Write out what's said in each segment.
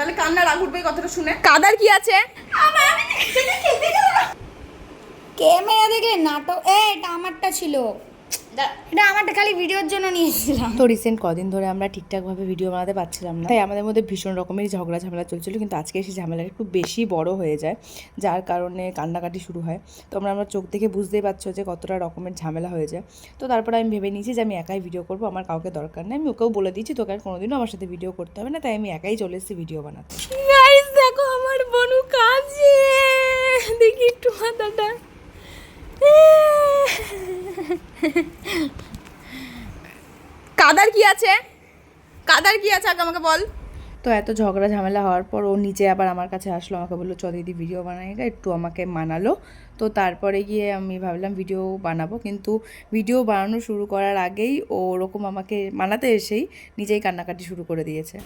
তাহলে কান্না রাগ উঠবে কথাটা শুনে। কাদার কি আছে? কে ক্যামেরা দেখে নাটক এ এটা আমারটা ছিল। এটা আমারটা খালি ভিডিওর জন্য নিয়েছিলাম। তো রিসেন্ট কদিন ধরে আমরা ঠিকঠাকভাবে ভিডিও বানাতে পারছিলাম না। তাই আমাদের মধ্যে ভীষণ রকমের ঝগড়া ঝামেলা চলছিল কিন্তু আজকে সেই ঝামেলাটা একটু বেশি বড় হয়ে যায় যার কারণে কান্নাকাটি শুরু হয়। তো আমরা আমরা চোখ দেখে বুঝতেই পারছ যে কতটা রকমের ঝামেলা হয়ে যায়। তো তারপরে আমি ভেবে নিয়েছি যে আমি একাই ভিডিও করব আমার কাউকে দরকার নেই। আমি ওকেও বলে দিয়েছি তোকে আর কোনোদিনও আমার সাথে ভিডিও করতে হবে না তাই আমি একাই চলে এসেছি ভিডিও বানাতে। দেখো আমার বনু কাজে দেখি একটু মাথাটা। কাদার কি আছে? কাদার কি আছে আগে আমাকে বল। তো এত ঝগড়া ঝামেলা হওয়ার পর ও নিচে আবার আমার কাছে আসলো আমাকে বলল চ দিদি ভিডিও বানাই গা। একটু আমাকে মানালো। তো তারপরে গিয়ে আমি ভাবলাম ভিডিও বানাবো। কিন্তু ভিডিও বানানো শুরু করার আগেই ও ওরকম আমাকে মানাতে এসেই নিজেই কান্নাকাটি শুরু করে দিয়েছে।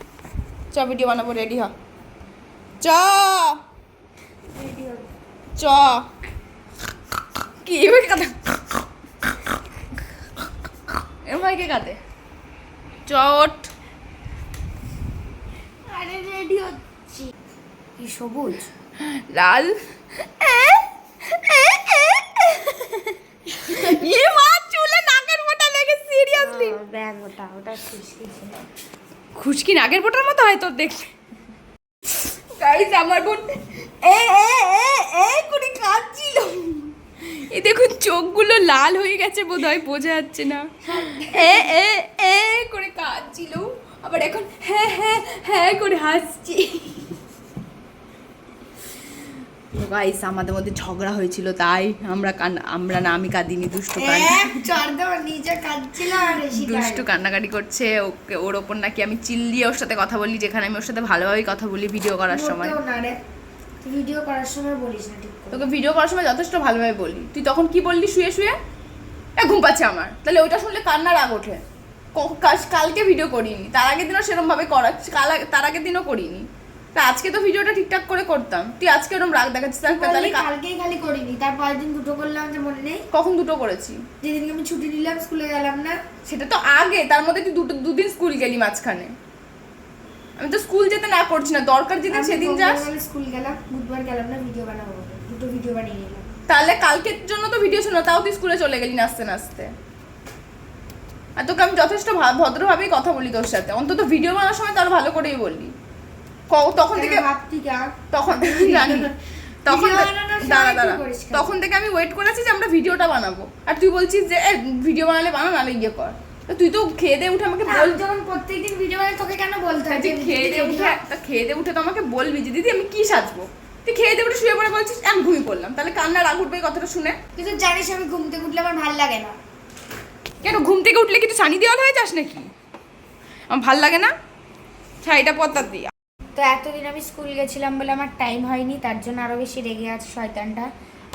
চ ভিডিও বানাবো রেডি হ। চ। চ। কি কাদা। কে কাঁদে? চট। আরে রেডি হচ্ছি। কি সবুজ? লাল। ইয়ে মা চুলে নাকের মোটা লেগে সিরিয়াসলি ব্যাগ ওটা ওটা খুশকি খুশকি নাগের বোটার মতো হয় তোর দেখতে গাইস আমার বোন এ এ এ এ করে কাঁদছিল। এই দেখুন চোখগুলো লাল হয়ে গেছে বোধহয় বোঝা যাচ্ছে না। এ এ এ করে কাঁদছিল। আবার এখন হ্যাঁ হ্যাঁ হ্যাঁ করে হাসছি। গাইস আমাদের মধ্যে ঝগড়া হয়েছিল তাই আমরা কান আমরা না আমি কাঁদিনি দুষ্টু আর দুষ্টু কান্নাকাটি করছে ওকে ওর ওপর নাকি আমি চিল্লিয়ে ওর সাথে কথা বলি যেখানে আমি ওর সাথে ভালোভাবেই কথা বলি ভিডিও করার সময়। না রে। ভিডিও করার সময় বলিস না ঠিক তোকে ভিডিও করার সময় যথেষ্ট ভালোভাবে বলি। তুই তখন কি বললি শুয়ে শুয়ে? এ ঘুম পাচ্ছে আমার। তাহলে ওইটা শুনলে কান্না রাগ ওঠে। কাল- কালকে ভিডিও করিনি। তার আগের দিনও সেরকম ভাবে করা কাল তার আগের দিনও করিনি। তা আজকে তো ভিডিওটা ঠিকঠাক করে করতাম। তুই আজকে এরকম রাগ দেখাচ্ছিস তাহলে কালকেই খালি করিনি তার পরের দিন দুটো করলাম যে মনে নেই। কখন দুটো করেছি? যেদিনকে আমি ছুটি নিলাম স্কুলে গেলাম না। সেটা তো আগে তার মধ্যে তুই দুটো দুদিন স্কুল গেলি মাঝখানে। আমি তো স্কুল যেতে না করছি না দরকার যেদিন সেদিন যাস। স্কুল গেলাম বুধবার গেলাম না ভিডিও বানাবো। দুটো ভিডিও বানিয়ে নিলাম। তাহলে কালকের জন্য তো ভিডিও শোনা তাও তুই স্কুলে চলে গেলি নাচতে নাচতে। আর তোকে আমি যথেষ্ট ভদ্রভাবেই কথা বলি তোর সাথে। অন্তত ভিডিও বানানোর সময় তার ভালো করেই বললি। তখন থেকে তখন জানি। তখন দাঁড়া দাঁড়া। তখন থেকে আমি ওয়েট করেছি যে আমরা ভিডিওটা বানাবো। আর তুই বলছিস যে ভিডিও বানালে বানা নালে ইয়ে কর। তুই তো খেয়ে দিয়ে উঠে আমাকে বল যখন প্রত্যেকদিন ভিডিও বানাই তোকে কেন বলতে হয়? যে খেয়ে দিয়ে উঠে তা খেয়ে দিয়ে উঠে তো আমাকে বলবি যে দিদি আমি কি সাজবো? তুই খেয়ে দিয়ে উঠে শুয়ে পড়ে বলছিস আমি ঘুমিয়ে পড়লাম। তাহলে কান্না রাগ উঠবে কথাটা শুনে। তুই তো জানিস আমি ঘুম থেকে উঠলে আমার ভালো লাগে না। কেন ঘুম থেকে উঠলে কি তুই সানি দেওয়াল হয়ে যাস নাকি? আমার ভালো লাগে না? শাড়িটা পদ্মার দিয়া। তো এতদিন আমি স্কুল গেছিলাম বলে আমার টাইম হয়নি তার জন্য আরও বেশি রেগে আছে শয়তানটা।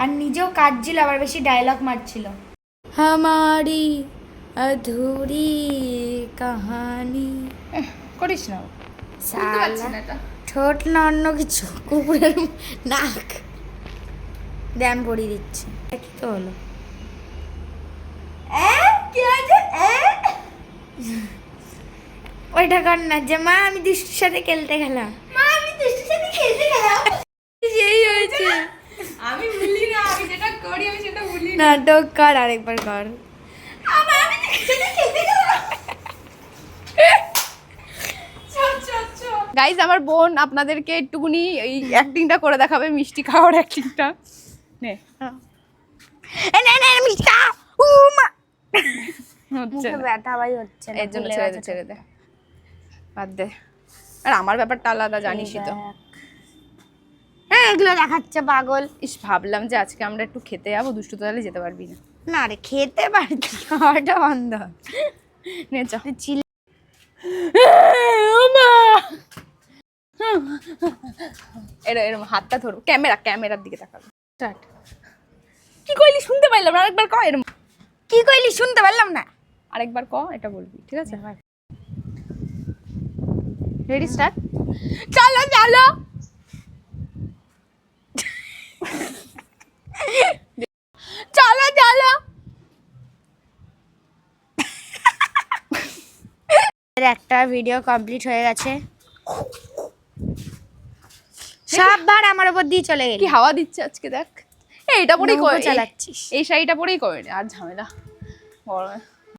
আর নিজেও কাঁদছিল আবার বেশি ডায়লগ মারছিল। হামারি অধুরি কাহানি করিস না। ঠোঁট না অন্য কিছু। কুকুরের নাক। দেন পরিয়ে দিচ্ছে। কি তো হলো? ওইটা কর না যে মা আমি দুষ্টুর সাথে খেলতে গেলাম। মা আমি দুষ্টুর সাথে খেলতে গেলাম। সেই হয়েছে। আমি ভুলি না আমি যেটা করি আমি সেটা ভুলি না। নাটক কর আরেকবার কর। গাইজ আমার বোন আপনাদেরকে একটুকুনি এই অ্যাক্টিংটা করে দেখাবে মিষ্টি খাওয়ার অ্যাক্টিংটা নে। এ না না মিষ্টি খাও। মা। হচ্ছে। মুখে ব্যথা ভাই হচ্ছে এর জন্য ছেড়ে দে ছেড়ে দে। বাদ দে। আর আমার ব্যাপারটা আলাদা জানিসই তো। হ্যাঁ এগুলো দেখাচ্ছে পাগল। ইস ভাবলাম যে আজকে আমরা একটু খেতে যাব দুষ্টু তাহলে যেতে পারবি না। না রে খেতে পারছি খাওয়াটা বন্ধ। চিল এরম এরম হাতটা ধরো। ক্যামেরা ক্যামেরার দিকে তাকাবে স্টার্ট। কি কইলি? শুনতে পাইলাম না আরেকবার ক এরম। কি কইলি? শুনতে পারলাম না। আরেকবার ক এটা বলবি ঠিক আছে? রেডি স্টার্ট চলো চলো। চলো একটা ভিডিও কমপ্লিট হয়ে গেছে। সব ভার আমার উপর দিয়ে চলে কি গেলি হাওয়া দিচ্ছে আজকে দেখ। এইটা এটা পরেই করে চালাচ্ছিস। এই শাড়িটা পরেই করে নে, আর ঝামেলা। গরমে